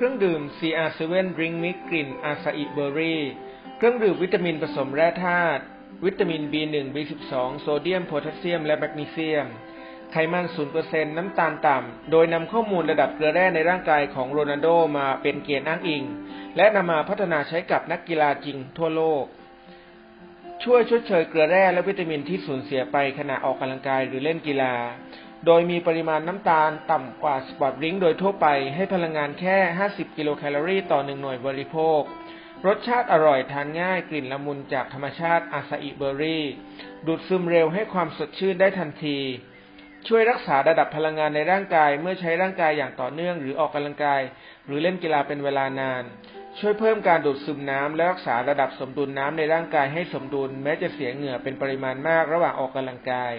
เครื่องดื่ม CR7 Drink Mix กลิ่นอาซาอิเบอร์รี่ เครื่องดื่มวิตามินผสมแร่ธาตุ วิตามิน B1 B12 โซเดียม โพแทสเซียม และแมกนีเซียม ไขมัน 0%น้ำตาลต่ำ โดยนำข้อมูลระดับเกลือแร่ในร่างกายของโรนัลโดมาเป็นเกณฑ์อ้างอิง และนำมาพัฒนาใช้กับนักกีฬาจริงทั่วโลก ช่วยชดเชยเกลือแร่และวิตามินที่สูญเสียไปขณะออกกำลังกายหรือเล่นกีฬา โดยมีปริมาณน้ำตาลต่ำกว่าสปอร์ตดริงโดยทั่วไป ให้พลังงานแค่ 50 กิโลแคลอรี่ต่อ1หน่วยบริโภค รสชาติอร่อยทานง่ายกลิ่นละมุนจากธรรมชาติอาซาอิเบอร์รี่ ดูดซึมเร็วให้ความสดชื่นได้ทันที ช่วยรักษาระดับพลังงานในร่างกายเมื่อใช้ร่างกายอย่างต่อเนื่องหรือออกกำลังกาย หรือเล่นกีฬาเป็นเวลานาน ช่วยเพิ่มการดูดซึมน้ำและรักษาระดับสมดุลน้ำในร่างกายให้สมดุล แม้จะเสียเหงื่อเป็นปริมาณมากระหว่างออกกำลังกาย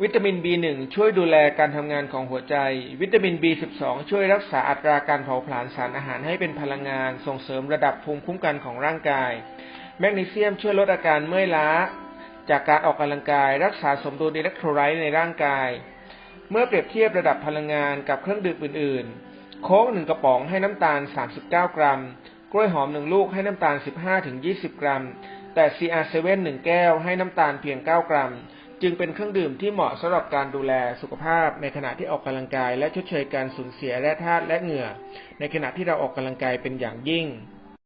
วิตามิน B1 ช่วยดูแลการทำงานของหัวใจ วิตามิน B12 ช่วยรักษาอัตราการเผาผลาญสารอาหารให้เป็นพลังงาน ส่งเสริมระดับภูมิคุ้มกันของร่างกาย แมกนีเซียมช่วยลดอาการเมื่อยล้า จากการออกกำลังกาย รักษาสมดุลอิเล็กโทรไลต์ในร่างกาย เมื่อเปรียบเทียบระดับพลังงานกับเครื่องดื่มอื่น ๆ โค้กหนึ่งกระป๋องให้น้ำตาล 39 กรัม กล้วยหอมหนึ่งลูกให้น้ำตาล 15-20 กรัม แต่ CR7 หนึ่งแก้วให้น้ำตาลเพียง 9 กรัม จึงเป็นเครื่องดื่มที่เหมาะสำหรับการดูแลสุขภาพ ในขณะที่ออกกำลังกายและชดเชยการสูญเสียแร่ธาตุและเหงื่อ ในขณะที่เราออกกำลังกายเป็นอย่างยิ่ง